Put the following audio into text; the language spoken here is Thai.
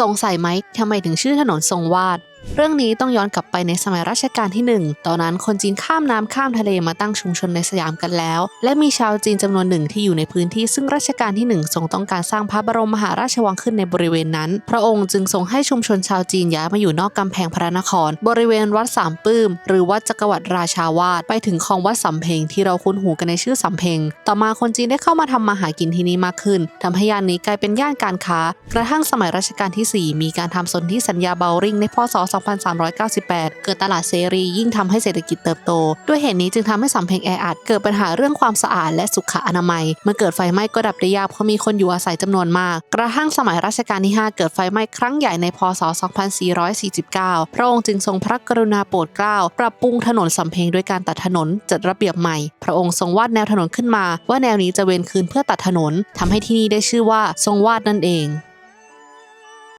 สงสัยไหมทำไมถึงชื่อถนนทรงวาด เรื่องนี้ต้องย้อนกลับไปในสมัยรัชกาลที่หนึ่งตอนนั้นคนจีนข้ามน้ำข้ามทะเลมาตั้งชุมชนในสยามกันแล้ว และมีชาวจีนจำนวนหนึ่งที่อยู่ในพื้นที่ซึ่งรัชกาลที่หนึ่งทรงต้องการสร้างพระบรมมหาราชวังขึ้นในบริเวณนั้น พระองค์จึงทรงให้ชุมชนชาวจีนย้ายมาอยู่นอกกำแพงพระนคร บริเวณวัดสามปื้ม หรือวัดจักรวรรดิราชาวาสไปถึงคลองวัดสำเพ็งที่เราคุ้นหูกันในชื่อสำเพ็งต่อมาคนจีนได้เข้ามาทำมาหากินที่นี่มากขึ้นทำให้ย่านนี้กลายเป็นย่านการค้า กระทั่งสมัยรัชกาลที่ 4 มีการทำสนธิสัญญาเบลริงในพศ2398 เกิดตลาดเสรียิ่งทำให้เศรษฐกิจเติบโต ด้วยเหตุนี้จึงทำให้สำเพ็งแออัดเกิดปัญหาเรื่องความสะอาดและสุขอนามัย เมื่อเกิดไฟไหม้ก็ดับได้ยากเพราะมีคนอยู่อาศัยจำนวนมาก กระทั่งสมัยรัชกาลที่ 5 เกิดไฟไหม้ครั้งใหญ่ในพศ 2449 พระองค์จึงทรงพระกรุณาโปรดเกล้า ปรับปรุงถนนสำเพ็งด้วยการตัดถนนจัดระเบียบใหม่ พระองค์ทรงวาดแนวถนนขึ้นมา ว่าแนวนี้จะเวนคืนเพื่อตัดถนนทำให้ที่นี่ได้ชื่อว่าทรงวาดนั่นเอง